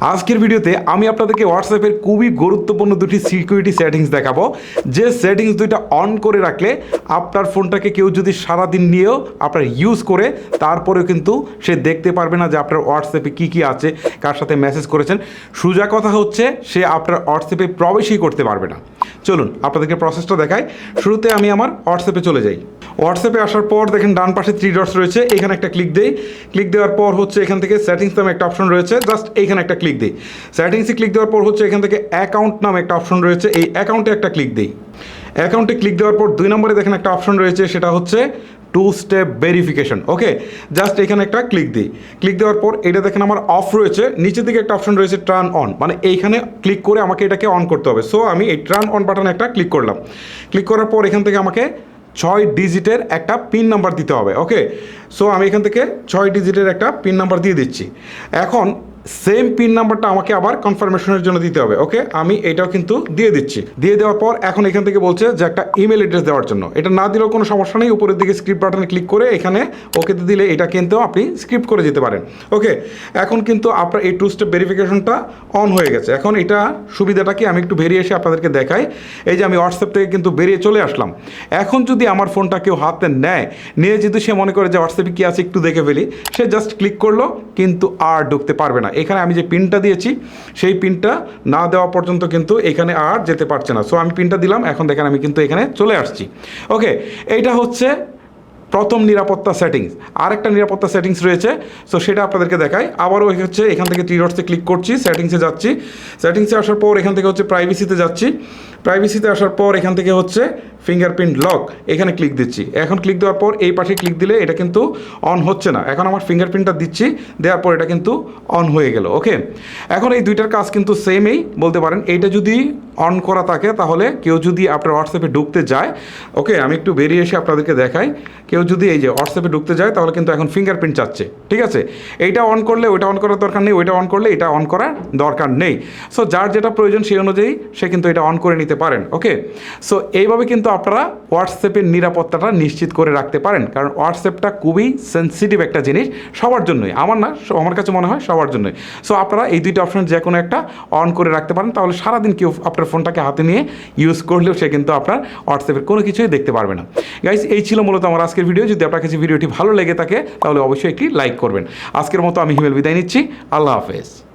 আজকের ভিডিওতে আমি আপনাদেরকে হোয়াটসঅ্যাপের খুবই গুরুত্বপূর্ণ দুটি সিকিউরিটি সেটিংস দেখাবো। যে সেটিংস দুইটা অন করে রাখলে আপনার ফোনটাকে কেউ যদি সারাদিন নিয়েও আপনার ইউজ করে, তারপরেও কিন্তু সে দেখতে পারবে না যে আপনার হোয়াটসঅ্যাপে কী কী আছে, কার সাথে মেসেজ করেছেন। সোজা কথা হচ্ছে, সে আপনার হোয়াটসঅ্যাপে প্রবেশই করতে পারবে না। চলুন, আপনাদেরকে প্রসেসটা দেখাই। শুরুতে আমি আমার হোয়াটসঅ্যাপে চলে যাই। হোয়াটসঅ্যাপে আসার পর দেখেন ডান পাশে থ্রি ডটস রয়েছে, এখানে একটা ক্লিক দেই। ক্লিক দেওয়ার পর হচ্ছে এখান থেকে সেটিংস নামে একটা অপশন রয়েছে জাস্ট এইখানে একটা ক্লিক দিই। সেটিংসে ক্লিক দেওয়ার পর হচ্ছে এখান থেকে অ্যাকাউন্ট নামে একটা অপশন রয়েছে, এই অ্যাকাউন্টে একটা ক্লিক দিই। অ্যাকাউন্টে ক্লিক দেওয়ার পর দুই নম্বরে দেখেন একটা অপশন রয়েছে, সেটা হচ্ছে two step verification okay just এখানে একটা ক্লিক দিই। ক্লিক দেওয়ার পর এটা দেখেন আমার অফ রয়েছে, নিচের দিকে একটা অপশন রয়েছে টার্ন অন মানে এইখানে ক্লিক করে আমাকে এটাকে অন করতে হবে। সো আমি এই টার্ন অন বাটনে একটা ক্লিক করলাম। ক্লিক করার পর এখান থেকে আমাকে ছয় ডিজিটের একটা পিন নাম্বার দিতে হবে ওকে সো আমি এখান থেকে ছয় ডিজিটের একটা পিন নাম্বার দিয়ে দিচ্ছি। এখন সেম পিন নাম্বারটা আমাকে আবার কনফার্মেশনের জন্য দিতে হবে ওকে আমি এটাও কিন্তু দিয়ে দিচ্ছি। দিয়ে দেওয়ার পর এখন এখান থেকে বলছে যে একটা ইমেল অ্যাড্রেস দেওয়ার জন্য। এটা না দিলেও কোনো সমস্যা নেই, উপরের দিকে স্ক্রিপ্ট বাটনে ক্লিক করে এখানে ওকেতে দিলে এটা কিন্তু আপনি স্ক্রিপ্ট করে যেতে পারেন ওকে এখন কিন্তু আপনার এই টু স্টেপ ভেরিফিকেশনটা অন হয়ে গেছে। এখন এটা সুবিধাটা কি? আমি একটু বেরিয়ে এসে আপনাদেরকে দেখাই। এই যে আমি হোয়াটসঅ্যাপ থেকে কিন্তু বেরিয়ে চলে আসলাম। এখন যদি আমার ফোনটা কেউ হাতে নেয়, নিয়ে যদি সে মনে করে যে হোয়াটসঅ্যাপে কী আছে একটু দেখে ফেলি, সে জাস্ট ক্লিক করল, কিন্তু আর ঢুকতে পারবে না। এখানে আমি যে পিনটা দিয়েছি, সেই পিনটা না দেওয়া পর্যন্ত কিন্তু এখানে আর যেতে পারছে না। সো আমি পিনটা দিলাম, এখন দেখেন আমি কিন্তু এখানে চলে আসছি। ওকে এইটা হচ্ছে প্রথম নিরাপত্তা সেটিংস আরেকটা নিরাপত্তা সেটিংস রয়েছে সো সেটা আপনাদেরকে দেখায় আবারও হচ্ছে, এখান থেকে থ্রি ডটসে ক্লিক করছি সেটিংসে যাচ্ছি। সেটিংসে আসার পর এখান থেকে হচ্ছে প্রাইভেসিতে যাচ্ছি। প্রাইভেসিতে আসার পর এখান থেকে হচ্ছে ফিঙ্গারপ্রিন্ট লক এখানে ক্লিক দিচ্ছি। এখন ক্লিক দেওয়ার পর এই পাশে ক্লিক দিলে এটা কিন্তু অন হচ্ছে না। এখন আমার ফিঙ্গারপ্রিন্টটা দিচ্ছি, দেওয়ার পর এটা কিন্তু অন হয়ে গেল ওকে এখন এই দুইটার কাজ কিন্তু সেমই বলতে পারেন, এইটা যদি অন করা থাকে তাহলে কেউ যদি আপনার হোয়াটসঅ্যাপে ঢুকতে যায় ওকে আমি একটু বেরিয়ে এসে আপনাদেরকে দেখাই, কেউ যদি এই যে হোয়াটসঅ্যাপে ঢুকতে যায় তাহলে কিন্তু এখন ফিঙ্গারপ্রিন্ট চাচ্ছে, ঠিক আছে? এইটা অন করলে ওইটা অন করার দরকার নেই, ওইটা অন করলে এটা অন করার দরকার নেই। সো যার যেটা প্রয়োজন সেই অনুযায়ী সে কিন্তু এটা অন করে নিতে পারেন ওকে সো এইভাবে কিন্তু আপনারা হোয়াটসঅ্যাপের নিরাপত্তাটা নিশ্চিত করে রাখতে পারেন, কারণ হোয়াটসঅ্যাপটা খুবই সেন্সিটিভ একটা জিনিস সবার জন্যই। আমার না আমার কাছে মনে হয় সবার জন্যই। সো আপনারা এই দুইটা অপশন যে কোনো একটা অন করে রাখতে পারেন, তাহলে সারাদিন কেউ আপনার ফোনটাকে হাতে নিয়ে ইউজ করলেও সে কিন্তু আপনার হোয়াটসঅ্যাপের কোনো কিছুই দেখতে পারবে না। গাইস এই ছিল মূলত আমার আজকের ভিডিও যদি আপনার কাছে ভিডিওটি ভালো লেগে থাকে, তাহলে অবশ্যই একটি লাইক করবেন। আজকের মতো আমি হিমেল বিদায় নিচ্ছি। আল্লাহ হাফেজ।